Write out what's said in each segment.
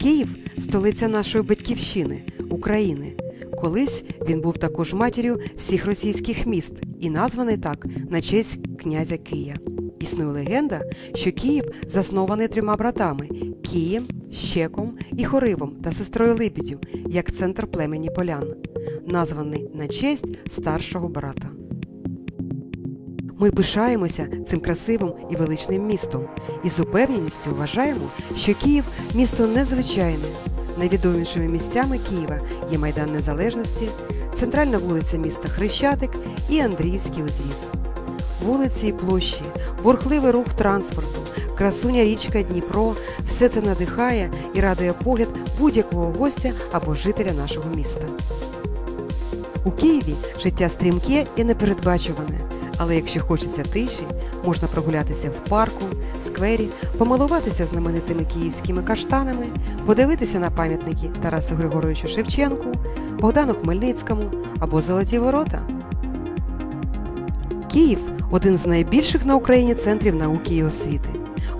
Київ столиця нашої батьківщини, України. Колись він був також матір'ю всіх російських міст і названий так на честь князя Кия. Існує легенда, що Київ заснований трьома братами Києм, Щеком і Хоривом та сестрою Липідю, як центр племені полян, названий на честь старшого брата. Ми пишаємося цим красивим і величним містом і з упевненістю вважаємо, що Київ місто незвичайне. Найвідомішими місцями Києва є Майдан Незалежності, центральна вулиця міста Хрещатик і Андріївський узвіз. Вулиці і площі, бурхливий рух транспорту, красуня річка Дніпро все це надихає і радує погляд будь-якого гостя або жителя нашого міста. У Києві життя стрімке і непередбачуване. Але якщо хочеться тиші, можна прогулятися в парку, сквері, помилуватися знаменитими київськими каштанами, подивитися на пам'ятники Тарасу Григоровичу Шевченку, Богдану Хмельницькому або Золоті Ворота. Київ один з найбільших на Україні центрів науки і освіти.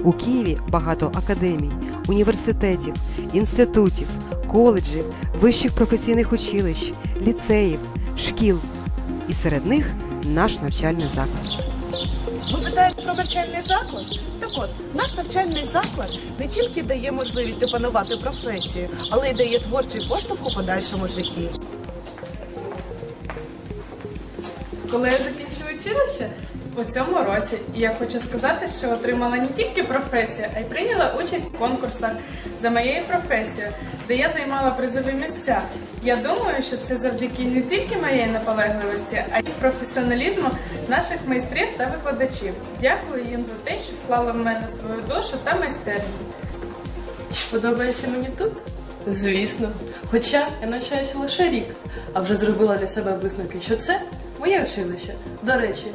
У Києві багато академій, університетів, інститутів, коледжів, вищих професійних училищ, ліцеїв, шкіл. І серед них наш навчальний заклад. Ви питаєте про навчальний заклад? Так от, наш навчальний заклад не тільки дає можливість опанувати професію, але й дає творчий поштовх у подальшому житті. Коли я закінчую училище у цьому році, я хочу сказати, що отримала не тільки професію, а й прийняла участь в конкурсах за моєю професією, де я займала призові місця. Я думаю, що це завдяки не тільки моєї наполегливості, а й професіоналізму наших майстрів та викладачів. Дякую їм за те, що вклали в мене свою душу та майстерність. Подобається мені тут? Звісно. Хоча я навчаюся лише рік, а вже зробила для себе висновки, що це моє училище. До речі,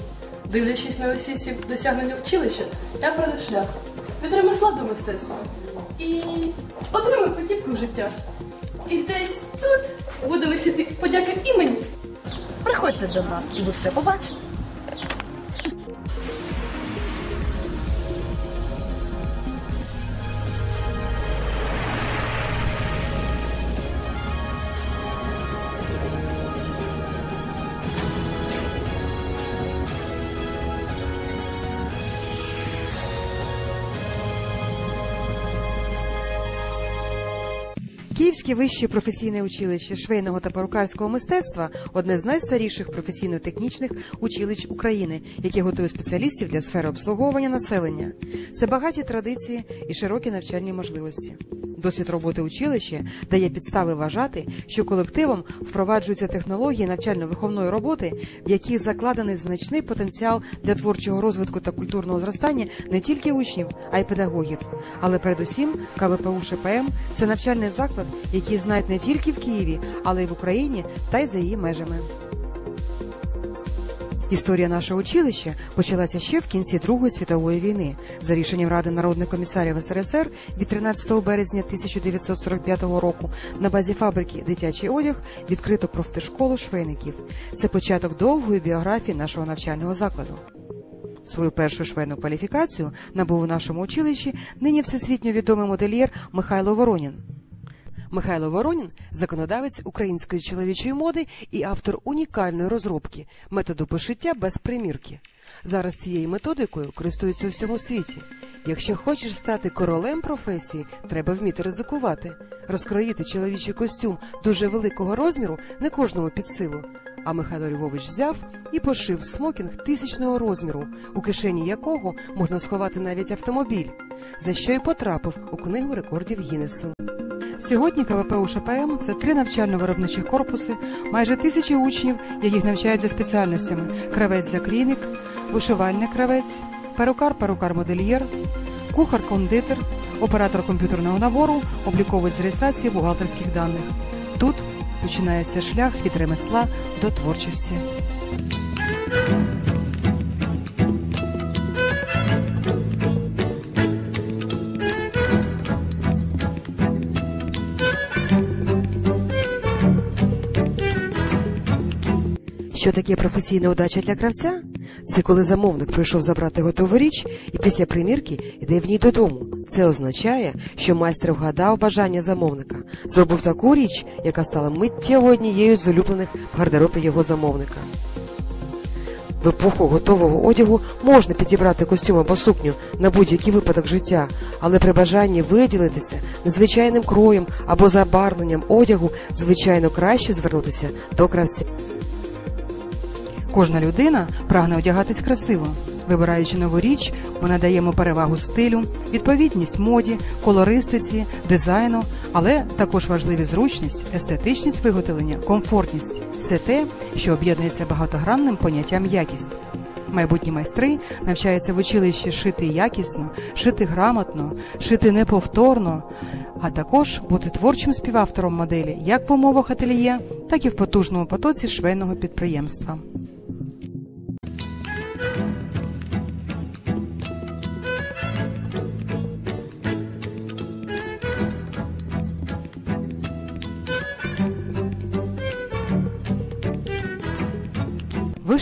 дивлячись на усі ці досягнення училища, я пройду шлях від ремесла до мистецтва і отримав путівку в життя. І десь тут буде висіти подяка імені. Приходьте до нас, і ви все побачите. Київське вище професійне училище швейного та перукарського мистецтва одне з найстаріших професійно-технічних училищ України, яке готує спеціалістів для сфери обслуговування населення. Це багаті традиції і широкі навчальні можливості. Досвід роботи училища дає підстави вважати, що колективом впроваджуються технології навчально-виховної роботи, в яких закладений значний потенціал для творчого розвитку та культурного зростання не тільки учнів, а й педагогів. Але передусім КВПУ ШПМ це навчальний заклад, який знають не тільки в Києві, але й в Україні та й за її межами. Історія нашого училища почалася ще в кінці Другої світової війни за рішенням Ради народних комісарів СРСР від 13 березня 1945 року на базі фабрики Дитячий одяг відкрито профтешколу швейників. Це початок довгої біографії нашого навчального закладу. Свою першу швейну кваліфікацію набув у нашому училищі нині всесвітньо відомий модельєр Михайло Воронін. Михайло Воронін законодавець української чоловічої моди і автор унікальної розробки методу пошиття без примірки. Зараз цією методикою користуються у всьому світі. Якщо хочеш стати королем професії, треба вміти ризикувати. Розкроїти чоловічий костюм дуже великого розміру не кожному під силу. А Михайло Львович взяв і пошив смокінг тисячного розміру, у кишені якого можна сховати навіть автомобіль, за що й потрапив у книгу рекордів Гіннесу. Сьогодні КВП УШПМ – це три навчально-виробничі корпуси, майже тисячі учнів, яких навчають за спеціальностями: кравець-закрійник, вишивальник кравець, перукар-перукар-модельєр, кухар-кондитер, оператор комп'ютерного набору, обліковець з реєстрації бухгалтерських даних. Тут починається шлях від ремесла до творчості. Що таке професійна удача для кравця? Це коли замовник прийшов забрати готову річ і після примірки йде в ній додому. Це означає, що майстер вгадав бажання замовника, зробив таку річ, яка стала миттєво однією з улюблених в гардеробі його замовника. В епоху готового одягу можна підібрати костюм або сукню на будь-який випадок життя, але при бажанні виділитися незвичайним кроєм або забарвленням одягу, звичайно, краще звернутися до кравця. Кожна людина прагне одягатись красиво. Вибираючи нову річ, ми надаємо перевагу стилю, відповідність моді, колористиці, дизайну, але також важливі зручність, естетичність виготовлення, комфортність все те, що об'єднується багатогранним поняттям якість. Майбутні майстри навчаються в училищі шити якісно, шити грамотно, шити неповторно, а також бути творчим співавтором моделі як в умовах ательє, так і в потужному потоці швейного підприємства.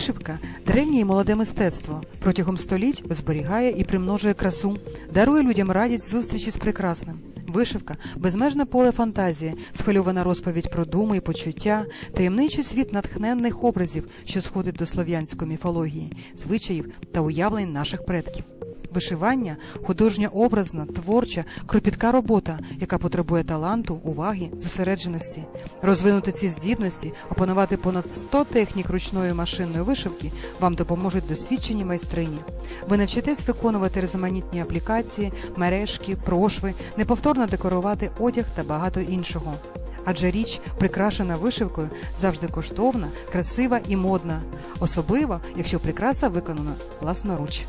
Вишивка древнє і молоде мистецтво. Протягом століть зберігає і примножує красу, дарує людям радість зустрічі з прекрасним. Вишивка безмежне поле фантазії, схвильована розповідь про думи і почуття, таємничий світ натхненних образів, що сходить до слов'янської міфології, звичаїв та уявлень наших предків. Вишивання художня образна, творча, кропітка робота, яка потребує таланту, уваги, зосередженості. Розвинути ці здібності, опанувати понад 100 технік ручної машинної вишивки вам допоможуть досвідчені майстрині. Ви навчитесь виконувати різноманітні аплікації, мережки, прошви, неповторно декорувати одяг та багато іншого. Адже річ, прикрашена вишивкою, завжди коштовна, красива і модна, особливо, якщо прикраса виконана власноруч.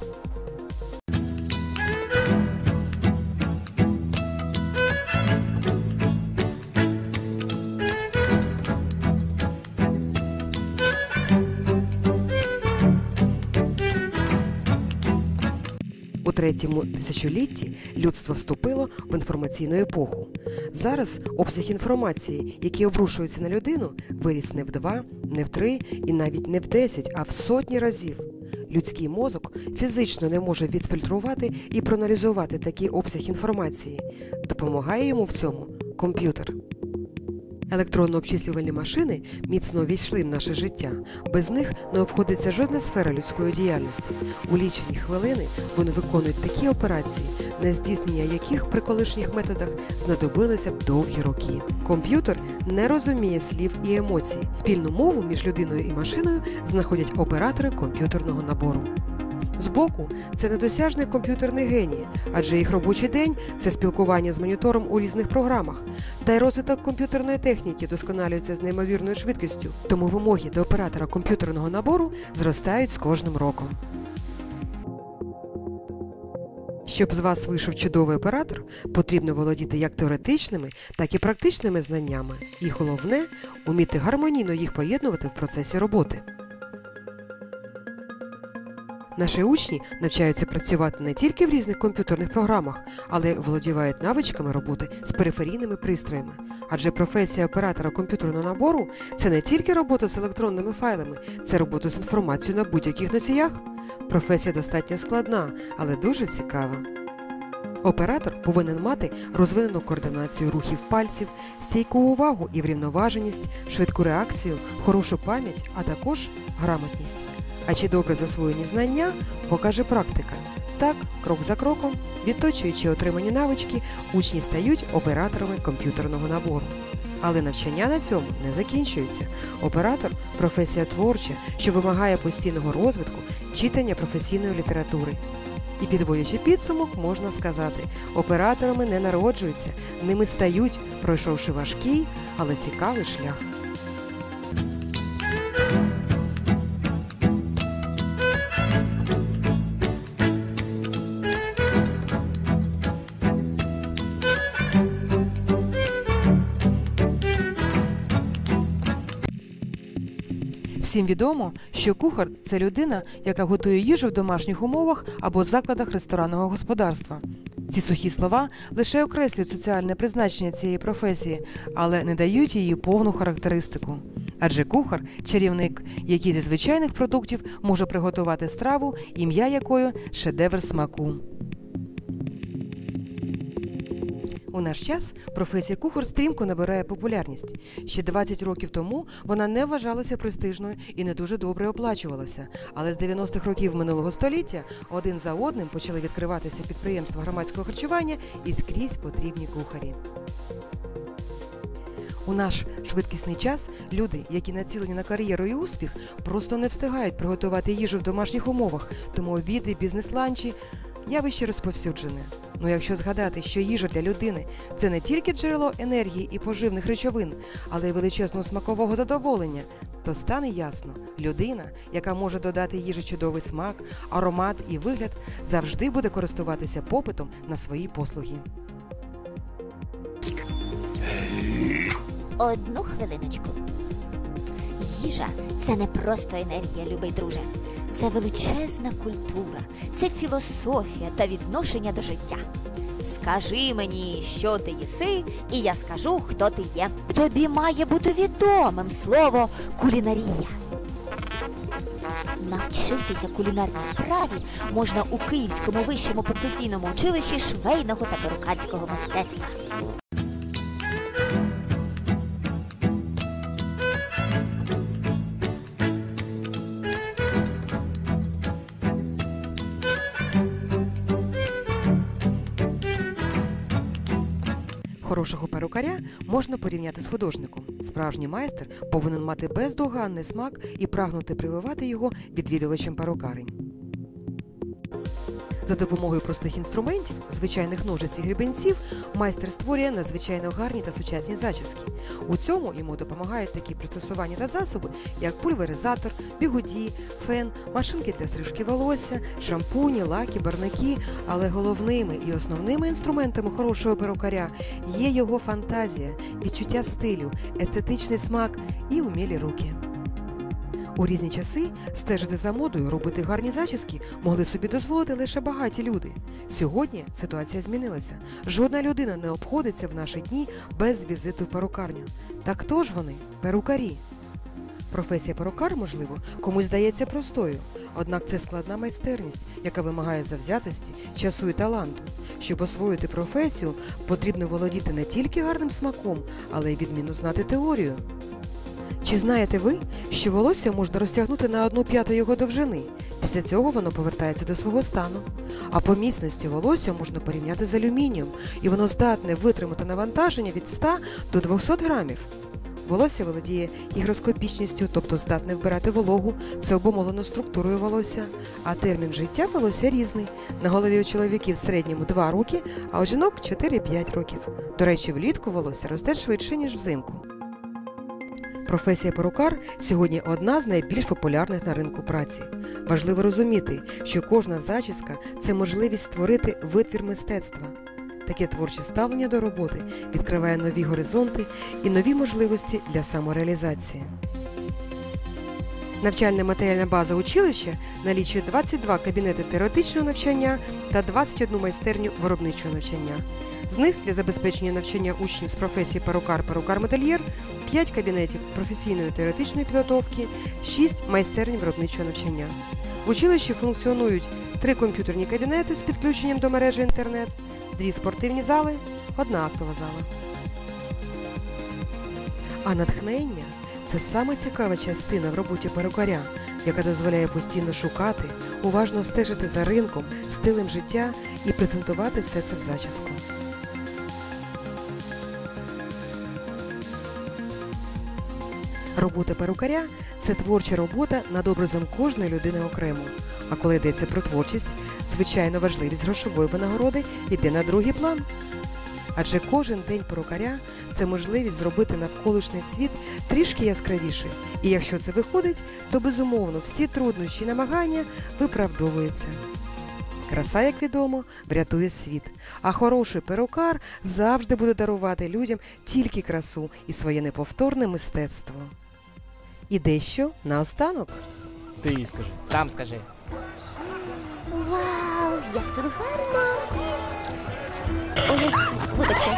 Третьому тисячолітті людство вступило в інформаційну епоху. Зараз обсяг інформації, який обрушується на людину, виріс не в два, не в три і навіть не в десять, а в сотні разів. Людський мозок фізично не може відфільтрувати і проаналізувати такий обсяг інформації. Допомагає йому в цьому комп'ютер. Електронно-обчислювальні машини міцно увійшли в наше життя. Без них не обходиться жодна сфера людської діяльності. У лічені хвилини вони виконують такі операції, на здійснення яких при колишніх методах знадобилися б довгі роки. Комп'ютер не розуміє слів і емоцій. Спільну мову між людиною і машиною знаходять оператори комп'ютерного набору. Збоку це недосяжний комп'ютерний геній, адже їх робочий день це спілкування з монітором у різних програмах. Та й розвиток комп'ютерної техніки досконалюється з неймовірною швидкістю, тому вимоги до оператора комп'ютерного набору зростають з кожним роком. Щоб з вас вийшов чудовий оператор, потрібно володіти як теоретичними, так і практичними знаннями. І головне уміти гармонійно їх поєднувати в процесі роботи. Наші учні навчаються працювати не тільки в різних комп'ютерних програмах, але й володівають навичками роботи з периферійними пристроями. Адже професія оператора комп'ютерного набору це не тільки робота з електронними файлами, це робота з інформацією на будь-яких носіях. Професія достатньо складна, але дуже цікава. Оператор повинен мати розвинену координацію рухів пальців, стійку увагу і врівноваженість, швидку реакцію, хорошу пам'ять, а також грамотність. А чи добре засвоєні знання, покаже практика. Так, крок за кроком, відточуючи отримані навички, учні стають операторами комп'ютерного набору. Але навчання на цьому не закінчується. Оператор професія творча, що вимагає постійного розвитку, читання професійної літератури. І підводячи підсумок, можна сказати, операторами не народжуються, ними стають, пройшовши важкий, але цікавий шлях. Всім відомо, що кухар це людина, яка готує їжу в домашніх умовах або закладах ресторанного господарства. Ці сухі слова лише окреслюють соціальне призначення цієї професії, але не дають її повну характеристику. Адже кухар чарівник, який зі звичайних продуктів може приготувати страву, ім'я якої шедевр смаку. У наш час професія кухар стрімко набирає популярність. Ще 20 років тому вона не вважалася престижною і не дуже добре оплачувалася. Але з 90-х років минулого століття один за одним почали відкриватися підприємства громадського харчування і скрізь потрібні кухарі. У наш швидкісний час люди, які націлені на кар'єру і успіх, просто не встигають приготувати їжу в домашніх умовах, тому обіди, бізнес-ланчі явище розповсюджене. Ну якщо згадати, що їжа для людини це не тільки джерело енергії і поживних речовин, але й величезного смакового задоволення, то стане ясно, людина, яка може додати їжі чудовий смак, аромат і вигляд, завжди буде користуватися попитом на свої послуги. Одну хвилиночку. Їжа це не просто енергія, любий друже. Це величезна культура, це філософія та відношення до життя. Скажи мені, що ти їси, і я скажу, хто ти є. Тобі має бути відомим слово кулінарія. Навчитися кулінарній справі можна у Київському вищому професійному училищі швейного та перукарського мистецтва. Хорошого перукаря можна порівняти з художником. Справжній майстер повинен мати бездоганний смак і прагнути прививати його відвідувачам перукарень. За допомогою простих інструментів, звичайних ножиць і гребенців, майстер створює надзвичайно гарні та сучасні зачіски. У цьому йому допомагають такі пристосування та засоби, як пульверизатор, бігуді, фен, машинки для стрижки волосся, шампуні, лаки, барнаки. Але головними і основними інструментами хорошого перукаря є його фантазія, відчуття стилю, естетичний смак і умілі руки. У різні часи стежити за модою, робити гарні зачіски могли собі дозволити лише багаті люди. Сьогодні ситуація змінилася. Жодна людина не обходиться в наші дні без візиту в перукарню. Так хто ж вони? Перукарі. Професія перукар, можливо, комусь здається простою, однак це складна майстерність, яка вимагає завзятості, часу і таланту. Щоб освоїти професію, потрібно володіти не тільки гарним смаком, але й відмінно знати теорію. Чи знаєте ви, що волосся можна розтягнути на одну п'яту його довжини? Після цього воно повертається до свого стану. А по міцності волосся можна порівняти з алюмінієм, і воно здатне витримати навантаження від 100 до 200 грамів. Волосся володіє ігроскопічністю, тобто здатне вбирати вологу, це обумовлено структурою волосся. А термін життя волосся різний. На голові у чоловіків в середньому 2 роки, а у жінок 4-5 років. До речі, влітку волосся росте швидше, ніж взимку. Професія перукар сьогодні одна з найбільш популярних на ринку праці. Важливо розуміти, що кожна зачіска це можливість створити витвір мистецтва. Таке творче ставлення до роботи відкриває нові горизонти і нові можливості для самореалізації. Навчальна матеріальна база училища налічує 22 кабінети теоретичного навчання та 21 майстерню виробничого навчання. З них для забезпечення навчання учнів з професії перукар перукар модельєр 5 кабінетів професійної теоретичної підготовки, 6 майстерень виробничого навчання. В училищі функціонують 3 комп'ютерні кабінети з підключенням до мережі інтернет, 2 спортивні зали, одна актова зала. А натхнення це саме цікава частина в роботі перукаря, яка дозволяє постійно шукати, уважно стежити за ринком, стилем життя і презентувати все це в зачіску. Робота перукаря це творча робота над образом кожної людини окремо. А коли йдеться про творчість, звичайно, важливість грошової винагороди йде на другий план. Адже кожен день перукаря це можливість зробити навколишній світ трішки яскравішим. І якщо це виходить, то безумовно всі труднощі і намагання виправдовуються. Краса, як відомо, врятує світ. А хороший перукар завжди буде дарувати людям тільки красу і своє неповторне мистецтво. І дещо наостанок. Ти їй скажи. Сам скажи. Вау, як тут гарно! Ой, вибачте.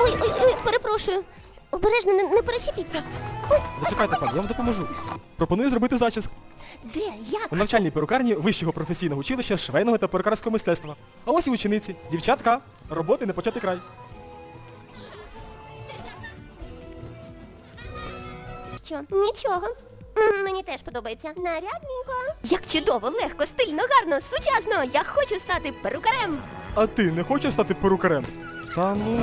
Ой, ой, ой, перепрошую. Обережно, не, не перечепіться. Зачекайте, пан, я вам допоможу. Пропоную зробити зачіску. Де? Як? У навчальній перукарні вищого професійного училища швейного та перукарського мистецтва. А ось і учениці. Дівчатка, роботи не почати край. Що? Нічого. М, Мені теж подобається. Нарядненько. Як чудово, легко, стильно, гарно, сучасно. Я хочу стати перукарем. А ти не хочеш стати перукарем? Та ну.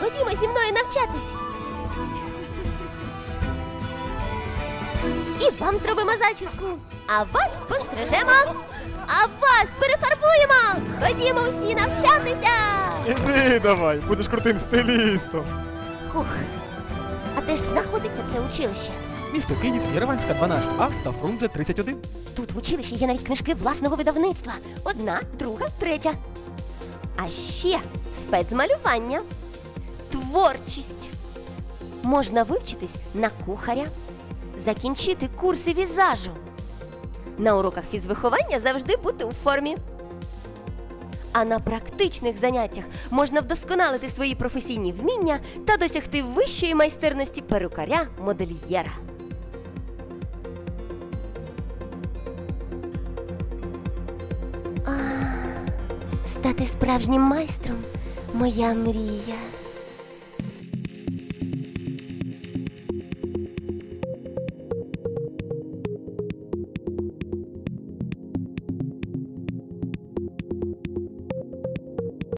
Ходімо зі мною навчатись. І вам зробимо зачіску. А вас пострижемо. А вас перефарбуємо. Ходімо всі навчатися. Іди давай, будеш крутим стилістом. Хух. А де ж знаходиться це училище? Місто Київ, Єреванська 12А та Фрунзе 31. Тут в училищі є навіть книжки власного видавництва. Одна, друга, третя. А ще спецмалювання, творчість. Можна вивчитись на кухаря, закінчити курси візажу. На уроках фізвиховання завжди бути у формі. А на практичних заняттях можна вдосконалити свої професійні вміння та досягти вищої майстерності перукаря-модельєра. Стати справжнім майстром моя мрія.